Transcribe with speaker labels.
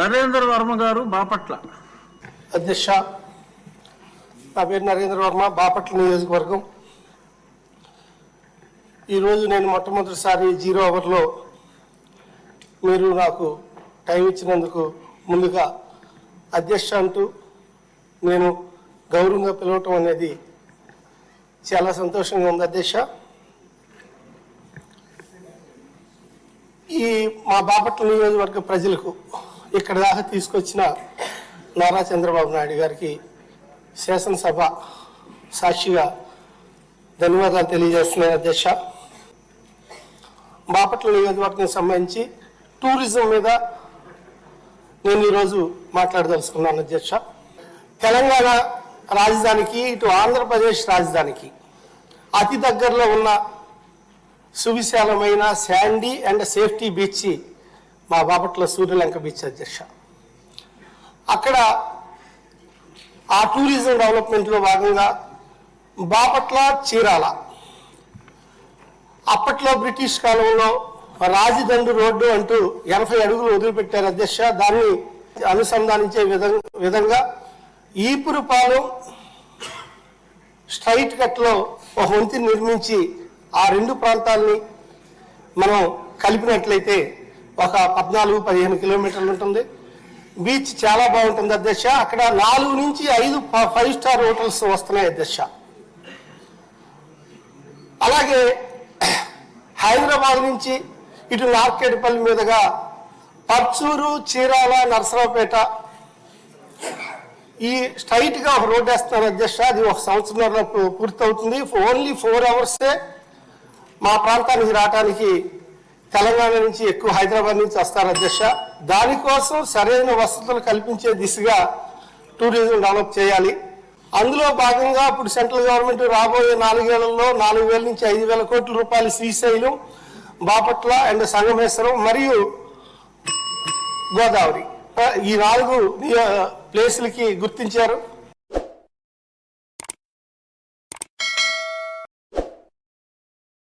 Speaker 1: నరేంద్ర వర్మ గారు బాపట్ల.
Speaker 2: అధ్యక్ష నా పేరు నరేంద్ర వర్మ బాపట్ల నియోజకవర్గం. ఈరోజు నేను మొట్టమొదటిసారి జీరో అవర్లో మీరు నాకు టైం ఇచ్చినందుకు ముందుగా అధ్యక్ష అంటూ నేను గౌరవంగా పిలవటం అనేది చాలా సంతోషంగా ఉంది అధ్యక్ష. ఈ మా బాపట్ల నియోజకవర్గ ప్రజలకు ఇక్కడ దాకా తీసుకొచ్చిన నారా చంద్రబాబు నాయుడు గారికి శాసనసభ సాక్షిగా ధన్యవాదాలు తెలియజేస్తున్నాను అధ్యక్ష. బాపట్ల నియోజకవర్గం సంబంధించి టూరిజం మీద నేను ఈరోజు మాట్లాడదలుచుకున్నాను అధ్యక్ష. తెలంగాణ రాజధానికి ఇటు ఆంధ్రప్రదేశ్ రాజధానికి అతి దగ్గరలో ఉన్న సువిశాలమైన శాండీ అండ్ సేఫ్టీ బీచ్ మా బాపట్ల సూర్యలంక బీచ్ అధ్యక్ష. అక్కడ ఆ టూరిజం డెవలప్మెంట్లో భాగంగా బాపట్ల చీరాల. అప్పట్లో బ్రిటిష్ కాలంలో రాజదండ్రి రోడ్డు అంటూ ఎనభై అడుగులు వదిలిపెట్టారు అధ్యక్ష. దాన్ని అనుసంధానించే విధంగా ఈపురుపాలెం స్ట్రైట్ కట్లో ఒక వంతిని నిర్మించి ఆ రెండు ప్రాంతాలని మనం కలిపినట్లయితే ఒక పద్నాలుగు పదిహేను కిలోమీటర్లు ఉంటుంది. బీచ్ చాలా బాగుంటుంది అధ్యక్ష. అక్కడ నాలుగు నుంచి ఐదు ఫైవ్ స్టార్ హోటల్స్ వస్తున్నాయి అధ్యక్ష. అలాగే హైదరాబాద్ నుంచి ఇటు నార్కేడుపల్లి మీదుగా పర్చూరు చీరాల నరసరావుపేట ఈ స్ట్రైట్గా ఒక రోడ్ వేస్తున్నారు అధ్యక్ష. అది ఒక సంవత్సరంలో పూర్తవుతుంది. ఓన్లీ ఫోర్ అవర్సే మా ప్రాంతానికి రావడానికి తెలంగాణ నుంచి ఎక్కువ హైదరాబాద్ నుంచి వస్తారు అధ్యక్ష. దానికోసం సరైన వసతులు కల్పించే దిశగా టూరిజం డెవలప్ చేయాలి. అందులో భాగంగా ఇప్పుడు సెంట్రల్ గవర్నమెంట్ రాబోయే నాలుగేళ్ళలో నాలుగు వేల నుంచి ఐదు వేల కోట్ల రూపాయలు శ్రీశైలం బాపట్ల అండ్ సంగమేశ్వరం మరియు గోదావరి. ఈ నాలుగు ప్లేసులకి గుర్తించారు.